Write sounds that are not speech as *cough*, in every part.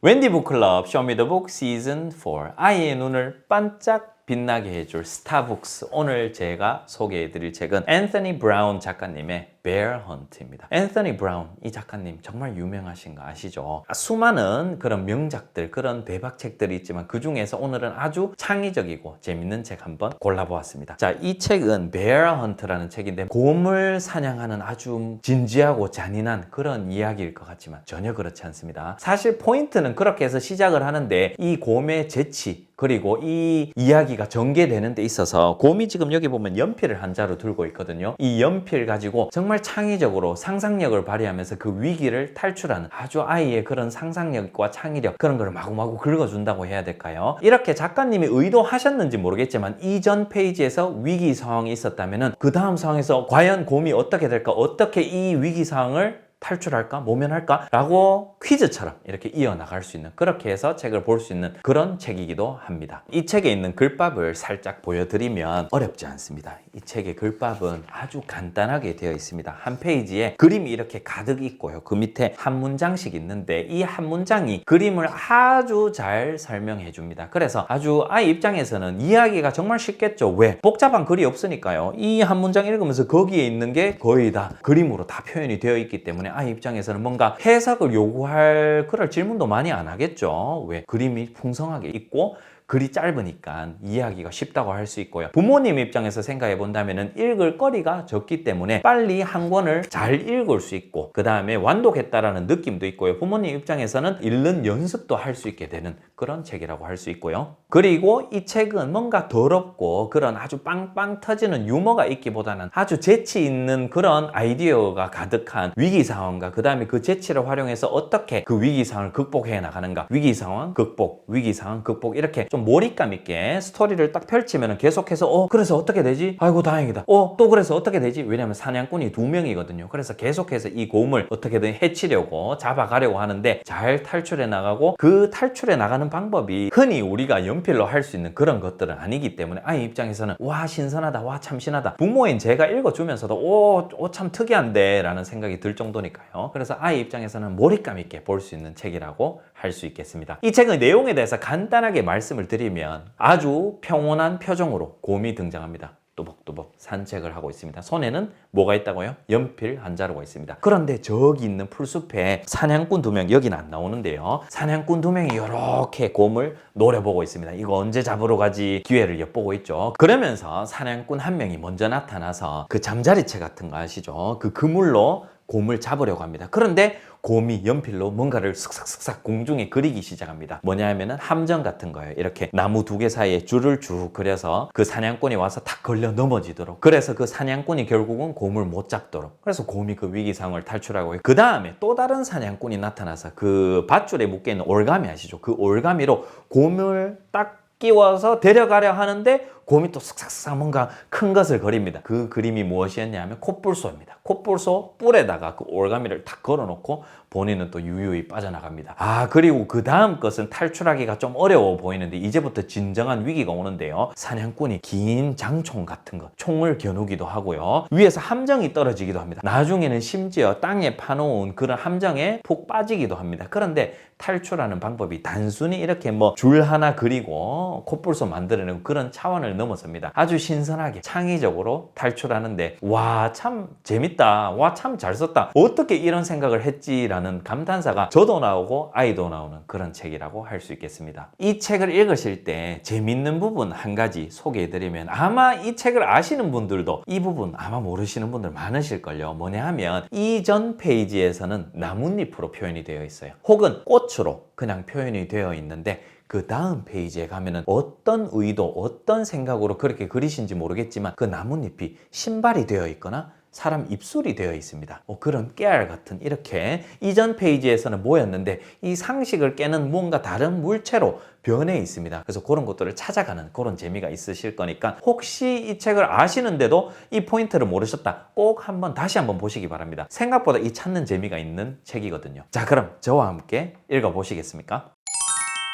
웬디 북클럽 쇼미더북 시즌 4 아이의 눈을 반짝 빛나게 해줄 스타북스 오늘 제가 소개해드릴 책은 앤서니 브라운 작가님의 Bear Hunt입니다. 앤서니 브라운 이 작가님 정말 유명하신 거 아시죠? 아, 수많은 그런 명작들 그런 대박책들이 있지만 그 중에서 오늘은 아주 창의적이고 재밌는 책 한번 골라보았습니다. 자, 이 책은 Bear Hunt라는 책인데 곰을 사냥하는 아주 진지하고 잔인한 그런 이야기일 것 같지만 전혀 그렇지 않습니다. 사실 포인트는 그렇게 해서 시작을 하는데 이 곰의 재치 그리고 이 이야기가 전개되는 데 있어서 곰이 지금 여기 보면 연필을 한 자루 들고 있거든요. 이 연필 가지고 정말 창의적으로 상상력을 발휘하면서 그 위기를 탈출하는 아주 아이의 그런 상상력과 창의력 그런 걸 마구마구 긁어준다고 해야 될까요? 이렇게 작가님이 의도하셨는지 모르겠지만 이전 페이지에서 위기 상황이 있었다면은 그 다음 상황에서 과연 곰이 어떻게 될까? 어떻게 이 위기 상황을 탈출할까? 모면할까? 라고 퀴즈처럼 이렇게 이어나갈 수 있는 그렇게 해서 책을 볼 수 있는 그런 책이기도 합니다. 이 책에 있는 글밥을 살짝 보여드리면 어렵지 않습니다. 이 책의 글밥은 아주 간단하게 되어 있습니다. 한 페이지에 그림이 이렇게 가득 있고요. 그 밑에 한 문장씩 있는데 이 한 문장이 그림을 아주 잘 설명해 줍니다. 그래서 아주 아이 입장에서는 이야기가 정말 쉽겠죠. 왜? 복잡한 글이 없으니까요. 이 한 문장 읽으면서 거기에 있는 게 거의 다 그림으로 다 표현이 되어 있기 때문에 아이 입장에서는 뭔가 해석을 요구할 그럴 질문도 많이 안 하겠죠. 왜? 그림이 풍성하게 있고 글이 짧으니까 이해하기가 쉽다고 할 수 있고요. 부모님 입장에서 생각해 본다면 읽을 거리가 적기 때문에 빨리 한 권을 잘 읽을 수 있고 그 다음에 완독했다라는 느낌도 있고요. 부모님 입장에서는 읽는 연습도 할 수 있게 되는 그런 책이라고 할 수 있고요. 그리고 이 책은 뭔가 더럽고 그런 아주 빵빵 터지는 유머가 있기보다는 아주 재치 있는 그런 아이디어가 가득한 위기 상황과 그 다음에 그 재치를 활용해서 어떻게 그 위기 상황을 극복해 나가는가 위기 상황 극복 위기 상황 극복 이렇게 좀 몰입감 있게 스토리를 딱 펼치면 계속해서 어 그래서 어떻게 되지? 아이고 다행이다. 어 또 그래서 어떻게 되지? 왜냐면 사냥꾼이 두 명이거든요. 그래서 계속해서 이 곰을 어떻게든 해치려고 잡아가려고 하는데 잘 탈출해 나가고 그 탈출해 나가는 방법이 흔히 우리가 연필로 할 수 있는 그런 것들은 아니기 때문에 아이 입장에서는 와 신선하다. 와 참신하다. 부모인 제가 읽어주면서도 오참 특이한데 라는 생각이 들 정도니까요. 그래서 아이 입장에서는 몰입감 있게 볼 수 있는 책이라고 할 수 있겠습니다. 이 책의 내용에 대해서 간단하게 말씀을 드리면 아주 평온한 표정으로 곰이 등장합니다 또박또박 산책을 하고 있습니다. 손에는 뭐가 있다고요? 연필 한 자루가 있습니다. 그런데 저기 있는 풀숲에 사냥꾼 두 명, 여기는 안 나오는데요. 사냥꾼 두 명이 이렇게 곰을 노려보고 있습니다. 이거 언제 잡으러 가지 기회를 엿보고 있죠. 그러면서 사냥꾼 한 명이 먼저 나타나서 그 잠자리채 같은 거 아시죠? 그 그물로 곰을 잡으려고 합니다. 그런데 곰이 연필로 뭔가를 슥싹슥싹 공중에 그리기 시작합니다. 뭐냐 하면은 함정 같은 거예요. 이렇게 나무 두 개 사이에 줄을 쭉 그려서 그 사냥꾼이 와서 탁 걸려 넘어지도록. 그래서 그 사냥꾼이 결국은 곰을 못 잡도록. 그래서 곰이 그 위기 상황을 탈출하고 그 다음에 또 다른 사냥꾼이 나타나서 그 밧줄에 묶여 있는 올가미 아시죠? 그 올가미로 곰을 딱 끼워서 데려가려 하는데 곰이 또 쓱싹쓱싹 뭔가 큰 것을 그립니다. 그 그림이 무엇이었냐 하면 콧불소입니다. 콧불소 뿔에다가 그 올가미를 탁 걸어놓고 본인은 또 유유히 빠져나갑니다. 아 그리고 그 다음 것은 탈출하기가 좀 어려워 보이는데 이제부터 진정한 위기가 오는데요. 사냥꾼이 긴 장총 같은 것 총을 겨누기도 하고요. 위에서 함정이 떨어지기도 합니다. 나중에는 심지어 땅에 파놓은 그런 함정에 푹 빠지기도 합니다. 그런데 탈출하는 방법이 단순히 이렇게 뭐 줄 하나 그리고 콧불소 만들어내고 그런 차원을 넘어섭니다. 아주 신선하게 창의적으로 탈출하는데 와 참 재밌다. 와 참 잘 썼다. 어떻게 이런 생각을 했지라는 감탄사가 저도 나오고 아이도 나오는 그런 책이라고 할 수 있겠습니다. 이 책을 읽으실 때 재밌는 부분 한 가지 소개해드리면 아마 이 책을 아시는 분들도 이 부분 아마 모르시는 분들 많으실걸요. 뭐냐 하면 이전 페이지에서는 나뭇잎으로 표현이 되어 있어요. 혹은 꽃으로 그냥 표현이 되어 있는데 그 다음 페이지에 가면은 어떤 의도, 어떤 생각으로 그렇게 그리신지 모르겠지만 그 나뭇잎이 신발이 되어 있거나 사람 입술이 되어 있습니다. 뭐 그런 깨알 같은 이렇게 이전 페이지에서는 뭐였는데 이 상식을 깨는 뭔가 다른 물체로 변해 있습니다. 그래서 그런 것들을 찾아가는 그런 재미가 있으실 거니까 혹시 이 책을 아시는데도 이 포인트를 모르셨다. 꼭 한번 다시 한번 보시기 바랍니다. 생각보다 이 찾는 재미가 있는 책이거든요. 자, 그럼 저와 함께 읽어 보시겠습니까?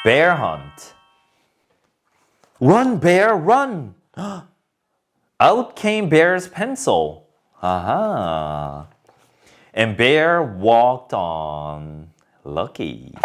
Bear Hunt. Run, bear, run! *gasps* Out came Bear's pencil. Aha. And Bear walked on. Lucky.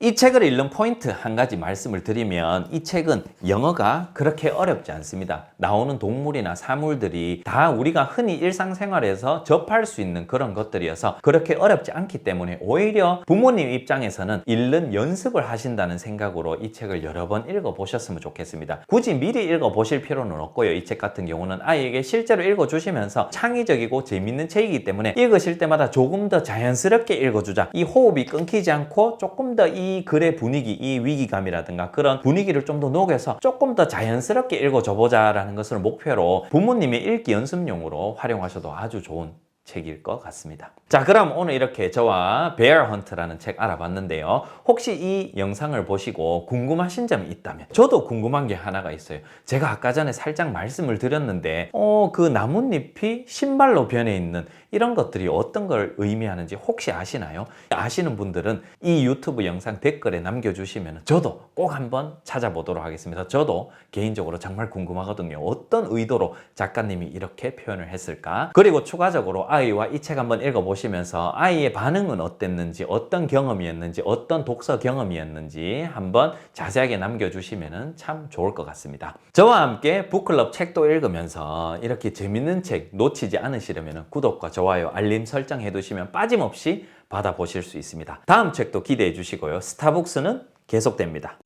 이 책을 읽는 포인트 한 가지 말씀을 드리면 이 책은 영어가 그렇게 어렵지 않습니다. 나오는 동물이나 사물들이 다 우리가 흔히 일상생활에서 접할 수 있는 그런 것들이어서 그렇게 어렵지 않기 때문에 오히려 부모님 입장에서는 읽는 연습을 하신다는 생각으로 이 책을 여러 번 읽어보셨으면 좋겠습니다. 굳이 미리 읽어보실 필요는 없고요. 이 책 같은 경우는 아이에게 실제로 읽어주시면서 창의적이고 재밌는 책이기 때문에 읽으실 때마다 조금 더 자연스럽게 읽어주자. 이 호흡이 끊기지 않고 조금 더이 글의 분위기, 이 위기감이라든가 그런 분위기를 좀 더 녹여서 조금 더 자연스럽게 읽어줘 보자라는 것을 목표로 부모님의 읽기 연습용으로 활용하셔도 아주 좋은 책일 것 같습니다. 자, 그럼 오늘 이렇게 저와 Bear Hunt라는 책 알아봤는데요. 혹시 이 영상을 보시고 궁금하신 점이 있다면 저도 궁금한 게 하나가 있어요. 제가 아까 전에 살짝 말씀을 드렸는데 어, 그 나뭇잎이 신발로 변해 있는 이런 것들이 어떤 걸 의미하는지 혹시 아시나요? 아시는 분들은 이 유튜브 영상 댓글에 남겨주시면 저도 꼭 한번 찾아보도록 하겠습니다. 저도 개인적으로 정말 궁금하거든요. 어떤 의도로 작가님이 이렇게 표현을 했을까? 그리고 추가적으로 아 이와 이 책 한번 읽어보시면서 아이의 반응은 어땠는지, 어떤 경험이었는지, 어떤 독서 경험이었는지 한번 자세하게 남겨주시면 참 좋을 것 같습니다. 저와 함께 북클럽 책도 읽으면서 이렇게 재밌는 책 놓치지 않으시려면 구독과 좋아요, 알림 설정 해 두시면 빠짐없이 받아보실 수 있습니다. 다음 책도 기대해 주시고요. 스타벅스는 계속됩니다.